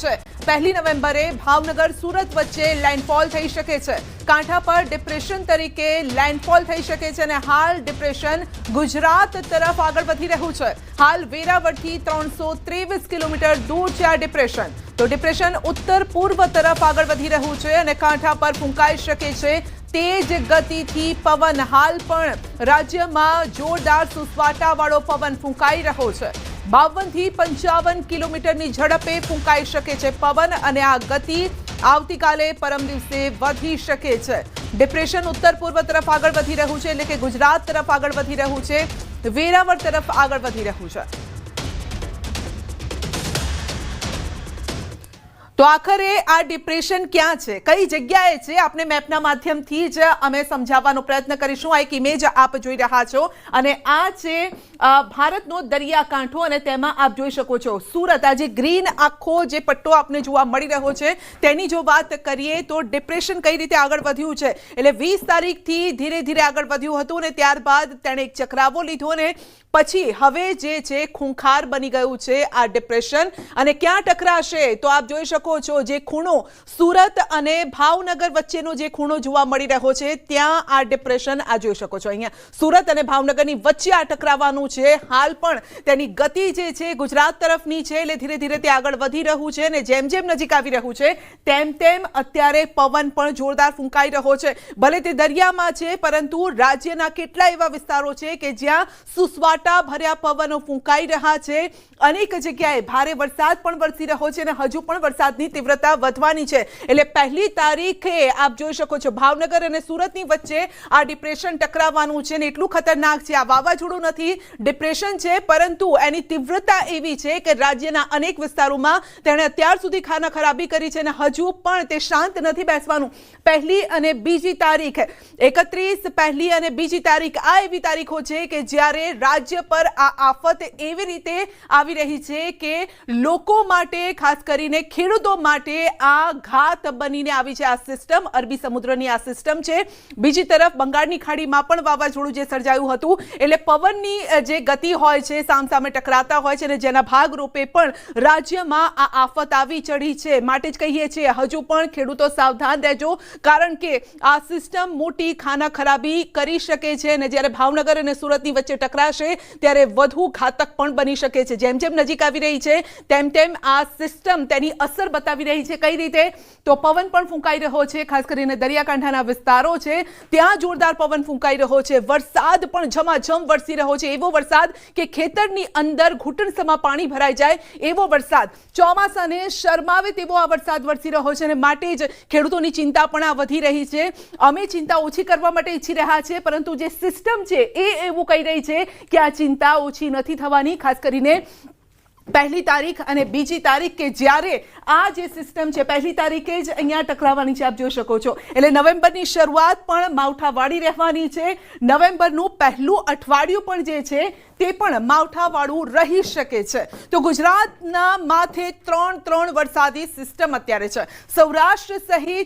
છે. પહેલી નવેમ્બરે ભાવનગર, સુરત વચ્ચે લેન્ડફોલ થઈ શકે છે. કાંઠા પર ડિપ્રેશન તરીકે લેન્ડફોલ થઈ શકે છે અને હાલ ડિપ્રેશન ગુજરાત તરફ આગળ વધી રહ્યું છે. હાલ વેરાવળથી ત્રણસો ત્રેવીસ કિલોમીટર દૂર છે આ ડિપ્રેશન તો ડિપ્રેશન ઉત્તર પૂર્વ તરફ આગળ વધી રહ્યું છે અને કાંઠા પર ફૂંકાઈ શકે છે તેજ ગતિથી પવન. હાલ પણ રાજ્યમાં જોરદાર સુસવાટાવાળો પવન ફૂંકાઈ રહ્યો છે. બાવનથી પંચાવન કિલોમીટરની ઝડપે ફૂંકાઈ શકે છે પવન અને આ ગતિ આવતીકાલે પરમ દિવસે વધી શકે છે. ડિપ્રેશન ઉત્તર પૂર્વ તરફ આગળ વધી રહ્યું છે એટલે કે ગુજરાત તરફ આગળ વધી રહ્યું છે. વેરાવળ તરફ આગળ વધી રહ્યું છે. તો આખરે આ ડિપ્રેશન ક્યાં છે? કઈ જગ્યાએ છે? આપને મેપના માધ્યમથી જ અમે સમજાવવાનો પ્રયત્ન કરીશું. આ એક ઇમેજ આપ જોઈ રહ્યા છો. અને આ છે ભારતનો દરિયાકાંઠો અને તેમાં આપ જોઈ શકો છો. સુરત, આ જે ગ્રીન આખો જે પટ્ટો આપને જોવા મળી રહ્યો છે, તેની જો વાત કરીએ તો ડિપ્રેશન કઈ રીતે આગળ વધ્યું છે? એટલે વીસ તારીખથી ધીરે ધીરે આગળ વધ્યું હતું અને ત્યારબાદ તેણે એક ચક્રાવો લીધો ને પછી હવે જે છે, ખૂંખાર બની ગયું છે આ ડિપ્રેશન અને ક્યાં ટકરાશે? તો આપ જોઈ શકો છો જે ખૂણો સુરત અને ભાવનગર વચ્ચેનો જે ખૂણો જોવા મળી રહ્યો છે, ત્યાં આ ડિપ્રેશન આ જોઈ શકો છો. અહીંયા સુરત અને ભાવનગરની વચ્ચે આ ટકરાવાનું છે. હાલ પણ તેની ગતિ જે છે ગુજરાત તરફની છે, એટલે ધીરે ધીરે તે આગળ વધી રહ્યું છે અને જેમ જેમ નજીક આવી રહ્યું છે, તેમ તેમ અત્યારે પવન પણ જોરદાર ફૂંકાઈ રહ્યો છે. ભલે તે દરિયામાં છે, પરંતુ રાજ્યના કેટલા એવા વિસ્તારો છે કે જ્યાં સુસવાટા ભર્યા પવનો ફૂંકાઈ રહ્યા છે. અનેક જગ્યાએ ભારે વરસાદ પણ વરસી રહ્યો છે અને હજુ પણ વરસાદની તીવ્રતા વધવાની છે. એટલે પહેલી તારીખે આપ જોઈ શકો છો, ભાવનગર અને સુરતની વચ્ચે આ ડિપ્રેશન ટકરાવવાનું છે ને એટલું ખતરનાક છે. આ વાવાઝોડું નથી ડિપ્રેશન છે, પરંતુ એની તીવ્રતા એવી છે કે રાજ્યના અનેક વિસ્તારોમાં તેણે અત્યાર સુધી ખાના ખરાબી કરી છે અને હજુ પણ તે શાંત નથી બેસવાનું. પહેલી અને બીજી તારીખ, એકત્રીસ પહેલી અને બીજી તારીખ, આ એવી તારીખો છે કે જ્યારે રાજ્ય પર આ આફત એવી રીતે આવી રહી છે કે લોકો માટે ખાસ કરીને ખેડૂતો માટે આ ઘાત બનીને આવી છે આ સિસ્ટમ અરબી સમુદ્રની આ સિસ્ટમ છે. બીજી તરફ બંગાળની ખાડીમાં પણ વાવાઝોડું જે સર્જાયું હતું, એટલે પવનની જે ગતિ હોય છે, સામસામે ટકરાતા હોય છે અને જેના ભાગરૂપે પણ રાજ્યમાં આ આફત આવી ચડી છે. માટે જ કહીએ છીએ, હજુ પણ ખેડૂતો સાવધાન રહેજો, કારણ કે આ સિસ્ટમ મોટી ખાના ખરાબી કરી શકે છે અને જ્યારે ભાવનગર અને સુરતની વચ્ચે ટકરાશે, ત્યારે વધુ ઘાતક પણ બની શકે છે. જેમ જેમ નજીક આવી રહી છે, તેમ તેમ આ સિસ્ટમ તેની અસર બતાવી રહી છે કઈ રીતે? તો પવન પણ ફૂંકાઈ રહ્યો છે, ખાસ કરીને દરિયાકાંઠાના વિસ્તારો છે. ત્યાં જોરદાર પવન ફૂંકાઈ રહ્યો છે. વરસાદ પણ ઝમાઝમ વરસી રહ્યો છે. એવો વરસાદ કે ખેતરની અંદર ઘૂંટણસમાં પાણી ભરાઈ જાય એવો વરસાદ. ચોમાસાને શરમાવે તેવો આ વરસાદ વરસી રહ્યો છે અને માટે જ ખેડૂતોની ચિંતા પણ આ વધી રહી છે. અમે ચિંતા ઓછી કરવા માટે ઈચ્છી રહ્યા છે, પરંતુ જે સિસ્ટમ છે એ એવું કહી રહી છે કે આ ચિંતા ઓછી નથી થવાની, ખાસ કરીને પહેલી તારીખ અને બીજી તારીખ કે જ્યારે આ જે સિસ્ટમ છે, પહેલી તારીખે જ અહીંયા ટકરાવવાની છે, આપ જોઈ શકો છો. એટલે નવેમ્બરની શરૂઆત પણ માવઠાવાળી રહેવાની છે. નવેમ્બરનું પહેલું અઠવાડિયું પણ જે છે, તે પણ માવઠાવાળું રહી શકે છે. તો ગુજરાતના માથે ત્રણ ત્રણ વરસાદી સિસ્ટમ અત્યારે છે. સૌરાષ્ટ્ર સહિત